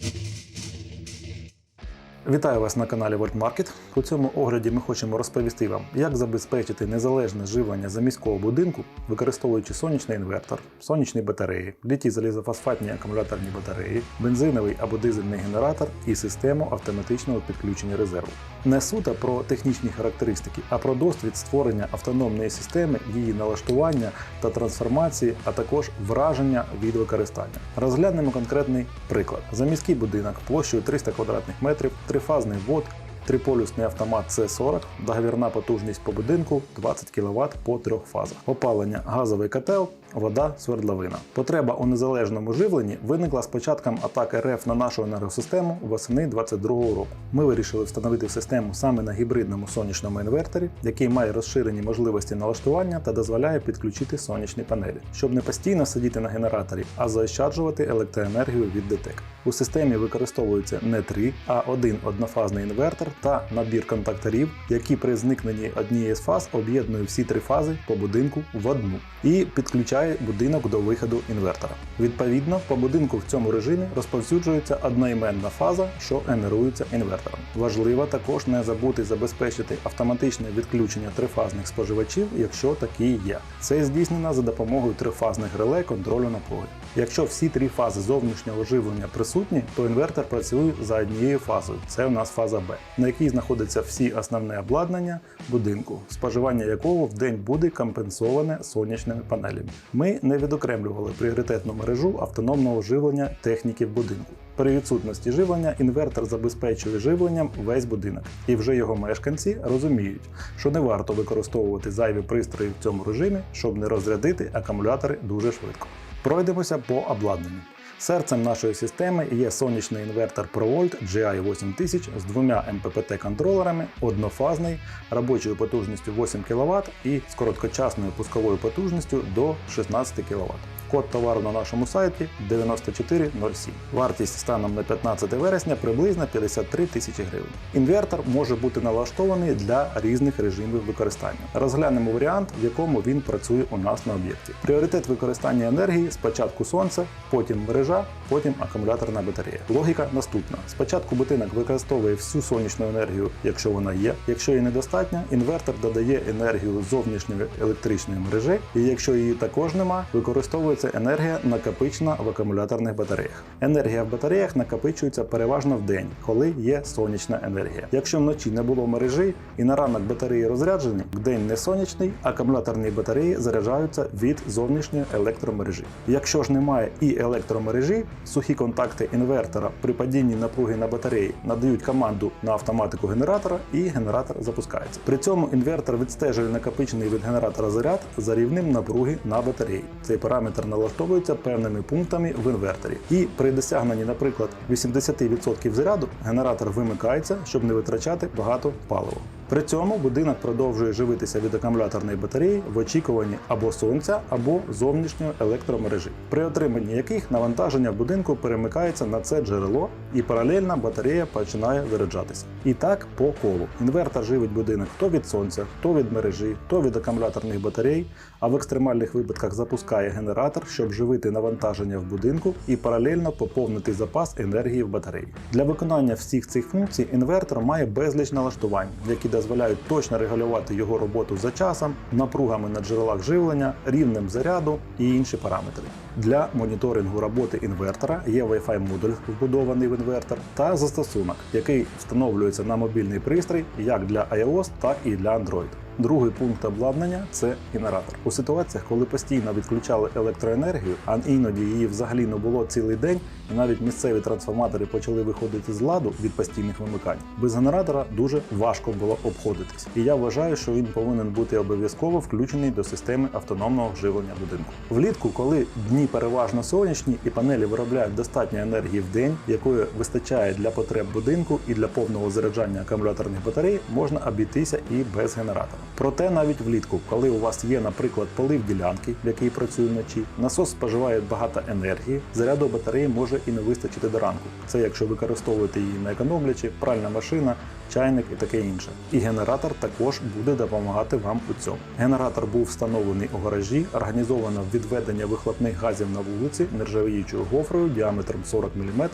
Thank you. Вітаю вас на каналі Вольтмаркет. У цьому огляді ми хочемо розповісти вам, як забезпечити незалежне живлення за міського будинку, використовуючи сонячний інвертор, сонячні батареї, літій залізофосфатні акумуляторні батареї, бензиновий або дизельний генератор і систему автоматичного підключення резерву. Не суто про технічні характеристики, а про досвід створення автономної системи, її налаштування та трансформації, а також враження від використання. Розглянемо конкретний приклад. За міський будинок площею 300 квадратних метрів, трифазний ввод, Триполюсний автомат С40, договірна потужність по будинку 20 кВт по трьох фазах. Опалення газовий котел, вода, свердловина. Потреба у незалежному живленні виникла з початком атаки РФ на нашу енергосистему восени 2022 року. Ми вирішили встановити систему саме на гібридному сонячному інверторі, який має розширені можливості налаштування та дозволяє підключити сонячні панелі, щоб не постійно сидіти на генераторі, а заощаджувати електроенергію від ДТЕК. У системі використовується не три, а один однофазний інвертор та набір контакторів, які при зникненні однієї з фаз об'єднує всі три фази по будинку в одну і підключає будинок до виходу інвертора. Відповідно, по будинку в цьому режимі розповсюджується одноіменна фаза, що генерується інвертором. Важливо також не забути забезпечити автоматичне відключення трифазних споживачів, якщо такі є. Це здійснено за допомогою трифазних реле контролю напруги. Якщо всі три фази зовнішнього живлення присутні, то інвертор працює за однією фазою. Це у нас фаза Б, на якій знаходиться всі основне обладнання будинку, споживання якого в день буде компенсоване сонячними панелями. Ми не відокремлювали пріоритетну мережу автономного живлення техніки в будинку. При відсутності живлення інвертор забезпечує живленням весь будинок, і вже його мешканці розуміють, що не варто використовувати зайві пристрої в цьому режимі, щоб не розрядити акумулятори дуже швидко. Пройдемося по обладнанню. Серцем нашої системи є сонячний інвертор ProVolt GI8000 з двома МППТ-контролерами, однофазний, робочою потужністю 8 кВт і з короткочасною пусковою потужністю до 16 кВт. Код товару на нашому сайті 9407. Вартість станом на 15 вересня приблизно 53 тисячі гривень. Інвертор може бути налаштований для різних режимів використання. Розглянемо варіант, в якому він працює у нас на об'єкті. Пріоритет використання енергії спочатку сонце, потім мережа, потім акумуляторна батарея. Логіка наступна: спочатку будинок використовує всю сонячну енергію, якщо вона є. Якщо її недостатньо, інвертор додає енергію зовнішньої електричної мережі, і якщо її також нема, використовується енергія накопичена в акумуляторних батареях. Енергія в батареях накопичується переважно в день, коли є сонячна енергія. Якщо вночі не було мережі і на ранок батареї розряджені, день не сонячний, акумуляторні батареї заряджаються від зовнішньої електромережі. Якщо ж немає і електромережі, сухі контакти інвертора при падінні напруги на батареї надають команду на автоматику генератора, і генератор запускається. При цьому інвертор відстежує накопичений від генератора заряд за рівнем напруги на батареї. Цей параметр налаштовується певними пунктами в інверторі. І при досягненні, наприклад, 80% заряду генератор вимикається, щоб не витрачати багато палива. При цьому будинок продовжує живитися від акумуляторної батареї в очікуванні або сонця, або зовнішньої електромережі, при отриманні яких навантаження в будинку перемикається на це джерело, і паралельно батарея починає заряджатися. І так по колу. Інвертор живить будинок то від сонця, то від мережі, то від акумуляторних батарей, а в екстремальних випадках запускає генератор, щоб живити навантаження в будинку і паралельно поповнити запас енергії в батареї. Для виконання всіх цих функцій інвертор має безліч налаштувань, які дозволяють точно регулювати його роботу за часом, напругами на джерелах живлення, рівнем заряду і інші параметри. Для моніторингу роботи інвертора є Wi-Fi модуль вбудований в інвертор та застосунок, який встановлюється на мобільний пристрій як для iOS, так і для Android. Другий пункт обладнання це генератор. У ситуаціях, коли постійно відключали електроенергію, а іноді її взагалі не було цілий день, і навіть місцеві трансформатори почали виходити з ладу від постійних вимикань. Без генератора дуже важко було обходитись. І я вважаю, що він повинен бути обов'язково включений до системи автономного живлення будинку. Влітку, коли дні переважно сонячні і панелі виробляють достатньо енергії в день, якої вистачає для потреб будинку і для повного заряджання акумуляторних батарей, можна обійтися і без генератора. Проте навіть влітку, коли у вас є, наприклад, полив ділянки, в якій працює вночі, насос споживає багато енергії, заряду батареї може і не вистачити до ранку. Це якщо використовувати її не економлячи, пральна машина чайник і таке інше. І генератор також буде допомагати вам у цьому. Генератор був встановлений у гаражі, організовано відведення вихлопних газів на вулиці нержавіючою гофрою діаметром 40 мм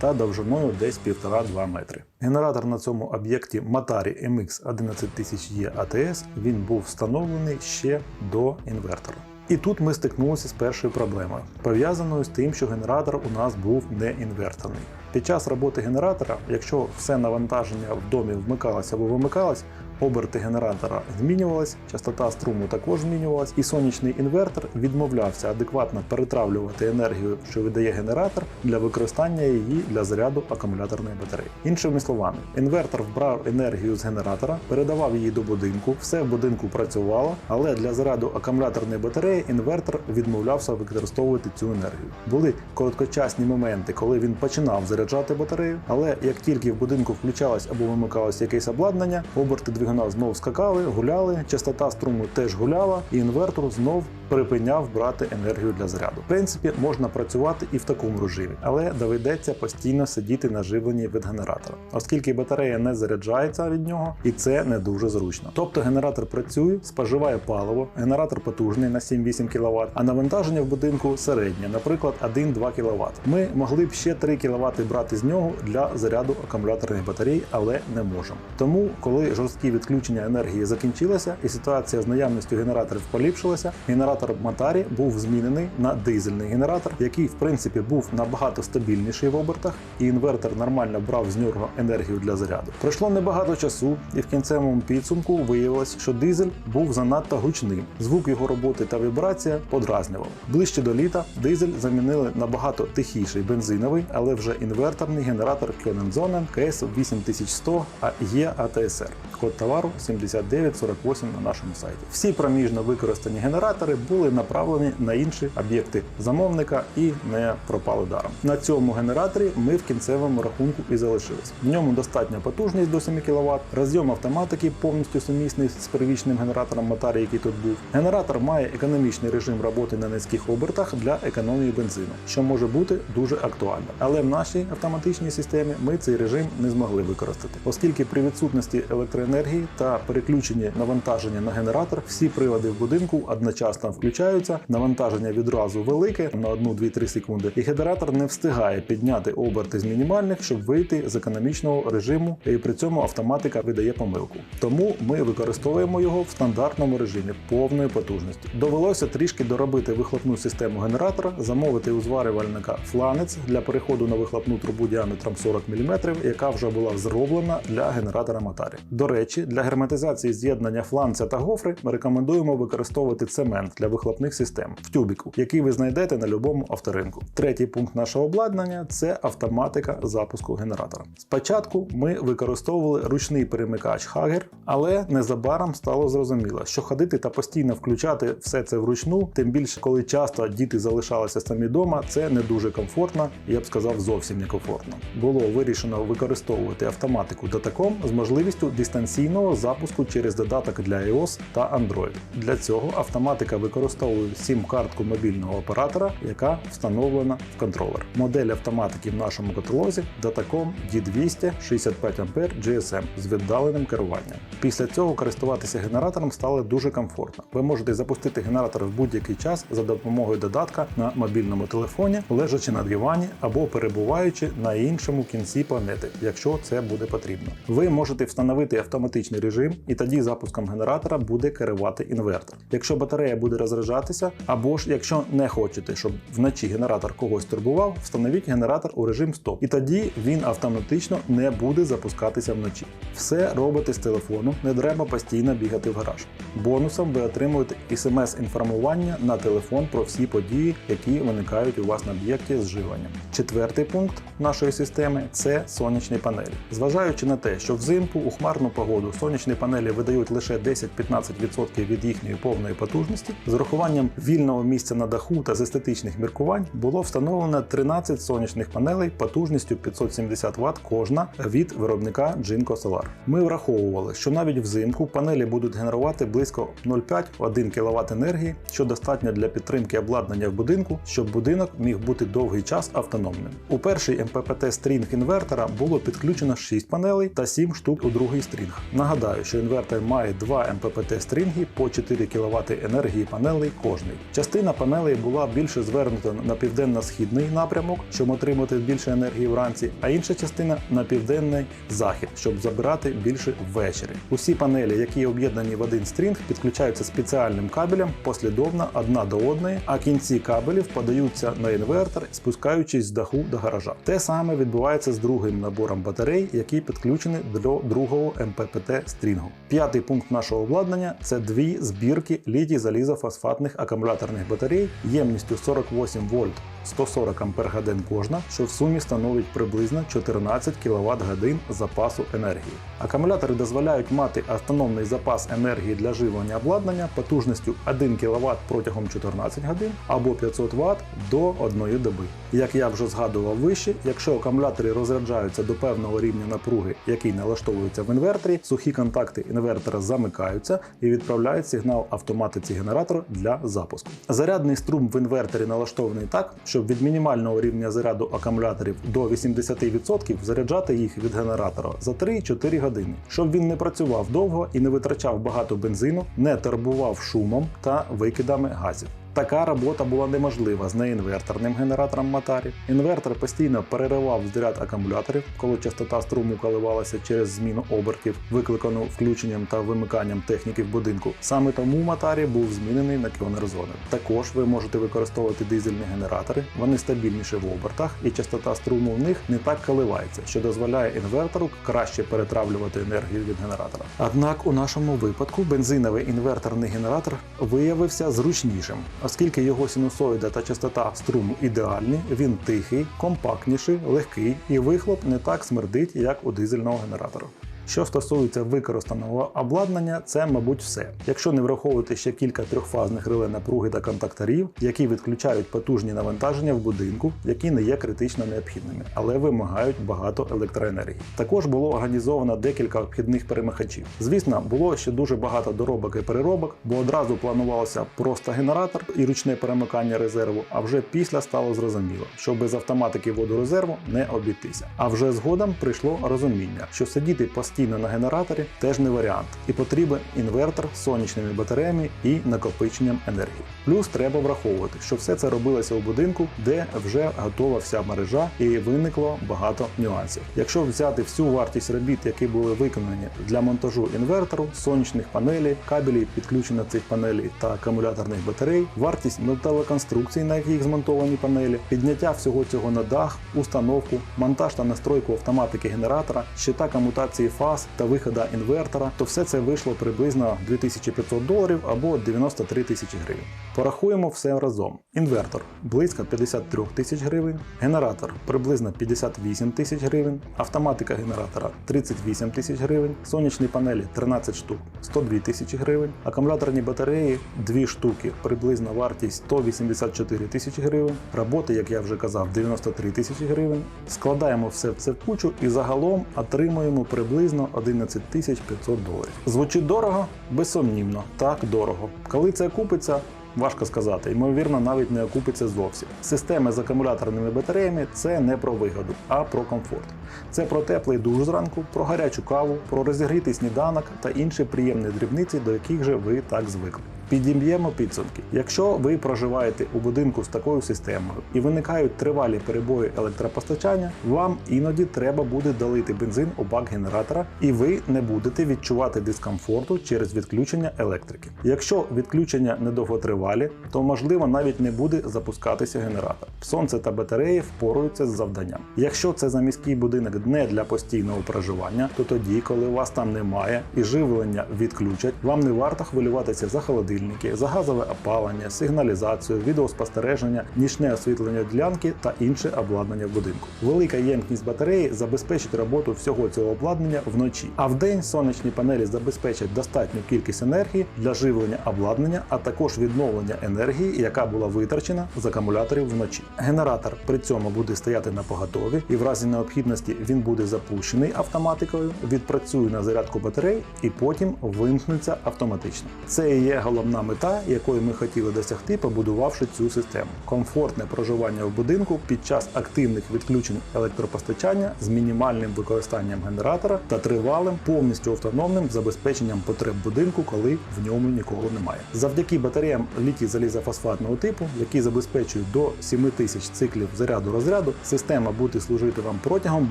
та довжиною десь 1,5-2 метри. Генератор на цьому об'єкті Matari MX 11000E ATS він був встановлений ще до інвертора. І тут ми стикнулися з першою проблемою, пов'язаною з тим, що генератор у нас був не інверторний. Під час роботи генератора, якщо все навантаження в домі вмикалося або вимикалось, оберти генератора змінювались, частота струму також змінювалась, і сонячний інвертор відмовлявся адекватно перетравлювати енергію, що видає генератор, для використання її для заряду акумуляторної батареї. Іншими словами, інвертор вбрав енергію з генератора, передавав її до будинку, все в будинку працювало, але для заряду акумуляторної батареї інвертор відмовлявся використовувати цю енергію. Були короткочасні моменти, коли він починав заряджати батарею, але як тільки в будинку включалось або вимикалось якесь обладнання, оберти двигуна знов скакали, гуляли, частота струму теж гуляла, і інвертор знов припиняв брати енергію для заряду. В принципі, можна працювати і в такому режимі, але доведеться постійно сидіти на живленні від генератора, оскільки батарея не заряджається від нього, і це не дуже зручно. Тобто генератор працює, споживає паливо, генератор потужний на 7-8 кВт, а навантаження в будинку середнє, наприклад, 1-2 кВт. Ми могли б ще 3 кВт брати з нього для заряду акумуляторних батарей, але не можемо. Тому, коли жорсткі відключення енергії закінчилися і ситуація з наявністю генераторів поліпшилася, генератор Матарі був змінений на дизельний генератор, який в принципі був набагато стабільніший в обертах, і інвертор нормально брав з нього енергію для заряду. Пройшло небагато часу, і в кінцевому підсумку виявилось, що дизель був занадто гучним. Звук його роботи та вібрація подразнював. Ближче до літа дизель замінили на багато тихіший бензиновий, але вже інверторний генератор Könensonnen KS 8100 AE ATSR. Код товару 7948 на нашому сайті. Всі проміжно використані генератори були направлені на інші об'єкти замовника і не пропали даром. На цьому генераторі ми в кінцевому рахунку і залишились. В ньому достатня потужність до 7 кВт, розйом автоматики повністю сумісний з первічним генератором Matari, який тут був. Генератор має економічний режим роботи на низьких обертах для економії бензину, що може бути дуже актуально. Але в нашій автоматичній системі ми цей режим не змогли використати, оскільки при відсутності електроенергії та переключенні навантаження на генератор всі прилади в будинку одночасно включаються, навантаження відразу велике на 1-2-3 секунди, і генератор не встигає підняти оберти з мінімальних, щоб вийти з економічного режиму, і при цьому автоматика видає помилку. Тому ми використовуємо його в стандартному режимі повної потужності. Довелося трішки доробити вихлопну систему генератора, замовити у зварювальника фланець для переходу на вихлопну трубу діаметром 40 мм, яка вже була зроблена для генератора Матарі. До речі, для герметизації з'єднання фланця та гофри ми рекомендуємо використовувати цемент для вихлопних систем в тюбіку, який ви знайдете на будь-якому авторинку. Третій пункт нашого обладнання це автоматика запуску генератора. Спочатку ми використовували ручний перемикач Hager, але незабаром стало зрозуміло, що ходити та постійно включати все це вручну, тим більше коли часто діти залишалися самі вдома, це не дуже комфортно, я б сказав, зовсім некомфортно. Було вирішено використовувати автоматику Datacom з можливістю дистанційного запуску через додаток для iOS та Android. Для цього автоматика використовує сім-картку мобільного оператора, яка встановлена в контролер. Модель автоматики в нашому каталозі Datacom D200 65 А GSM з віддаленим керуванням. Після цього користуватися генератором стало дуже комфортно. Ви можете запустити генератор в будь-який час за допомогою додатка на мобільному телефоні, лежачи на дивані або перебуваючи на іншому кінці планети, якщо це буде потрібно. Ви можете встановити автоматичний режим, і тоді запуском генератора буде керувати інвертор. Якщо батарея буде розряджатися, або ж якщо не хочете, щоб вночі генератор когось турбував, встановіть генератор у режим стоп, і тоді він автоматично не буде запускатися вночі. Все робите з телефону, не треба постійно бігати в гараж. Бонусом ви отримуєте смс-інформування на телефон про всі події, які виникають у вас на об'єкті з живленням. Четвертий пункт нашої системи це сонячні панелі. Зважаючи на те, що взимку у хмарну погоду сонячні панелі видають лише 10-15% від їхньої повної потужності, З урахуванням вільного місця на даху та з естетичних міркувань було встановлено 13 сонячних панелей потужністю 570 Вт кожна від виробника Jinko Solar. Ми враховували, що навіть взимку панелі будуть генерувати близько 0,5-1 кВт енергії, що достатньо для підтримки обладнання в будинку, щоб будинок міг бути довгий час автономним. У перший МППТ стрінг інвертора було підключено 6 панелей та 7 штук у другий стрінг. Нагадаю, що інвертор має два МППТ стрінги по 4 кВт енергії панелей кожний. Частина панелей була більше звернута на південно-східний напрямок, щоб отримати більше енергії вранці, а інша частина на південний захід, щоб забирати більше ввечері. Усі панелі, які об'єднані в один стрінг, підключаються спеціальним кабелем послідовно одна до одної, а кінці кабелів подаються на інвертор, спускаючись з даху до гаража. Те саме відбувається з другим набором батарей, які підключені до другого МППТ стрінгу. П'ятий пункт нашого обладнання це дві збірки літій залізофосфатних акумуляторних батарей ємністю 48 вольт 140 Ампер кожна, що в сумі становить приблизно 14 кВт годин запасу енергії. Акумулятори дозволяють мати автономний запас енергії для живлення обладнання потужністю 1 кВт протягом 14 годин або 500 Вт до 1 доби. Як я вже згадував вище, якщо акумулятори розряджаються до певного рівня напруги, який налаштовується в інверторі, сухі контакти інвертора замикаються і відправляють сигнал автоматиці генератора для запуску. Зарядний струм в інверторі налаштований так, щоб від мінімального рівня заряду акумуляторів до 80% заряджати їх від генератора за 3-4 години, щоб він не працював довго і не витрачав багато бензину, не турбував шумом та викидами газів. Така робота була неможлива з неінверторним генератором моторів. Інвертор постійно переривав заряд акумуляторів, коли частота струму коливалася через зміну обертів, викликану включенням та вимиканням техніки в будинку. Саме тому моторі був змінений на кіонерзони. Також ви можете використовувати дизельні генератори, вони стабільніші в обертах, і частота струму в них не так коливається, що дозволяє інвертору краще перетравлювати енергію від генератора. Однак у нашому випадку бензиновий інверторний генератор виявився зручнішим. Оскільки його синусоїда та частота струму ідеальні, він тихий, компактніший, легкий і вихлоп не так смердить, як у дизельного генератора. Що стосується використаного обладнання, це, мабуть, все. Якщо не враховувати ще кілька трьохфазних реле напруги та контакторів, які відключають потужні навантаження в будинку, які не є критично необхідними, але вимагають багато електроенергії. Також було організовано декілька обхідних перемикачів. Звісно, було ще дуже багато доробок і переробок, бо одразу планувався просто генератор і ручне перемикання резерву. А вже після стало зрозуміло, що без автоматики водорезерву не обійтися. А вже згодом прийшло розуміння, що сидіти постійно постійно на генераторі теж не варіант, і потрібен інвертор з сонячними батареями і накопиченням енергії. Плюс треба враховувати, що все це робилося у будинку, де вже готова вся мережа, і виникло багато нюансів. Якщо взяти всю вартість робіт, які були виконані для монтажу інвертору, сонячних панелей, кабелів підключення цих панелей та акумуляторних батарей, вартість металоконструкцій, на яких змонтовані панелі, підняття всього цього на дах, установку, монтаж та настройку автоматики генератора, щита комутації фаз фаз та виходу інвертора, то все це вийшло приблизно 2500 доларів або 93 тисячі гривень. Порахуємо все разом. Інвертор близько 53 тисяч гривень, генератор приблизно 58 тисяч гривень, автоматика генератора 38 тисяч гривень, сонячні панелі 13 штук 102 тисячі гривень, акумуляторні батареї 2 штуки, приблизна вартість 184 тисячі гривень, роботи, як я вже казав, 93 тисячі гривень. Складаємо все це в кучу і загалом отримуємо приблизно 11 тисяч 500 доларів. Звучить дорого? Безсумнівно, так дорого. Коли це купиться, Важко сказати, ймовірно, навіть не окупиться зовсім. Системи з акумуляторними батареями це не про вигоду, а про комфорт. Це про теплий душ зранку, про гарячу каву, про розігрітий сніданок та інші приємні дрібниці, до яких же ви так звикли. Підім'ємо підсумки. Якщо ви проживаєте у будинку з такою системою і виникають тривалі перебої електропостачання, вам іноді треба буде долити бензин у бак генератора, і ви не будете відчувати дискомфорту через відключення електрики. Якщо відключення недовготривалі, то можливо навіть не буде запускатися генератор. Сонце та батареї впоруються з завданням. Якщо це за міський будинок не для постійного проживання, то тоді, коли вас там немає і живлення відключать, вам не варто хвилюватися за холодильник світильники, загазове опалення, сигналізацію, відеоспостереження, нічне освітлення ділянки та інше обладнання в будинку. Велика ємність батареї забезпечить роботу всього цього обладнання вночі. А вдень сонячні панелі забезпечать достатню кількість енергії для живлення обладнання, а також відновлення енергії, яка була витрачена з акумуляторів вночі. Генератор при цьому буде стояти на поготові, і в разі необхідності він буде запущений автоматикою, відпрацює на зарядку батарей і потім вимкнеться автоматично. Це і є головна мета, якої ми хотіли досягти, побудувавши цю систему. Комфортне проживання в будинку під час активних відключень електропостачання з мінімальним використанням генератора та тривалим, повністю автономним забезпеченням потреб будинку, коли в ньому нікого немає. Завдяки батареям літій залізофосфатного типу, які забезпечують до 7000 циклів заряду розряду, система буде служити вам протягом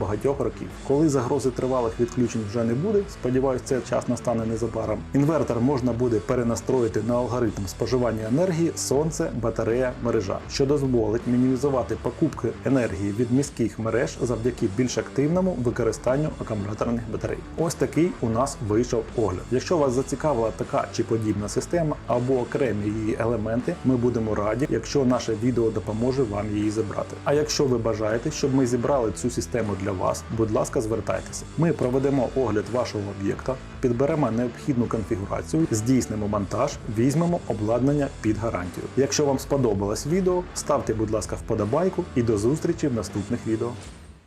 багатьох років. Коли загрози тривалих відключень вже не буде, сподіваюсь, цей час настане незабаром. Інвертор можна буде перенастроїти на алгоритм споживання енергії сонце, батарея, мережа, що дозволить мінімізувати покупки енергії від міських мереж завдяки більш активному використанню акумуляторних батарей. Ось такий у нас вийшов огляд. Якщо вас зацікавила така чи подібна система або окремі її елементи, ми будемо раді, якщо наше відео допоможе вам її зібрати. А якщо ви бажаєте, щоб ми зібрали цю систему для вас, будь ласка, звертайтеся. Ми проведемо огляд вашого об'єкта, підберемо необхідну конфігурацію, здійснимо монтаж, візьмемо обладнання під гарантію. Якщо вам сподобалось відео, ставте, будь ласка, вподобайку і до зустрічі в наступних відео.